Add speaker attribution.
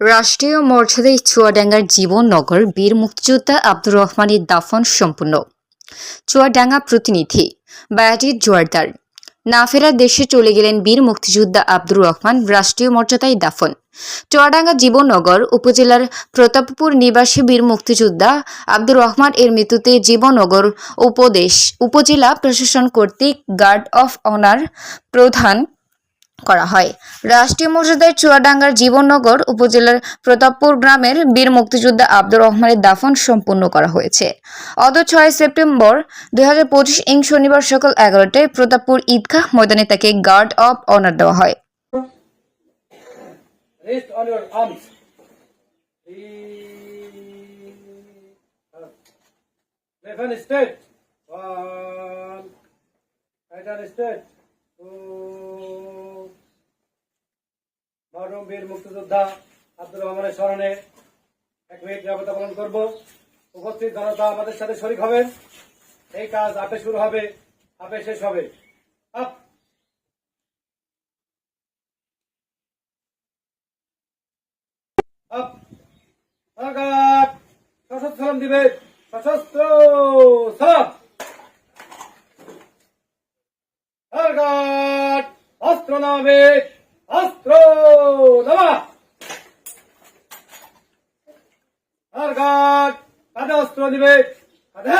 Speaker 1: রাষ্ট্রীয় মর্যাদায় চুয়াডাঙ্গার জীবননগর বীর মুক্তিযোদ্ধা আব্দুর রহমানের দাফন সম্পূর্ণ। চুয়াডাঙ্গা প্রতিনিধি বায়াটির জোয়ারদার। না ফেরা দেশে চলে গেলেন বীর মুক্তিযোদ্ধা আব্দুর রহমান রাষ্ট্রীয় মর্যাদায় দাফন। চুয়াডাঙ্গা জীবননগর উপজেলার প্রতাপপুর নিবাসী বীর মুক্তিযোদ্ধা আব্দুর রহমান এর মৃত্যুতে জীবননগর উপদেশ উপজেলা প্রশাসন কর্তৃক গার্ড অফ অনার প্রধান করা হয় রাষ্ট্রীয় মর্যাদায় চুয়াডাঙ্গার জীবননগর উপজেলার প্রতাপপুর গ্রামের বীর মুক্তিযোদ্ধা আব্দুর রহমানের দাফন সম্পন্ন করা হয়েছে অত ছয় সেপ্টেম্বর দুই হাজার পঁচিশ ইং শনিবার সকাল এগারোটায় প্রতাপপুর ঈদগাহ ময়দানে তাকে গার্ড অফ অনার দেওয়া হয়.
Speaker 2: One. Right hand straight. Two. মরহুম বীর মুক্তিযোদ্ধা আব্দুর রহমানের স্মরণে এক মিনিট নিরাপত্তা পালন করব। উপস্থিত জনতা আমাদের সাথে শরিক হবেন এই কাজ আপে শুরু হবে, আপে শেষ হবে। সশস্ত্র দিবে। সশস্ত্র সালাম অস্ত্র নামে। অস্ত্র নামা আঘাত কাঁধে অস্ত্র দিবে। কাঁধে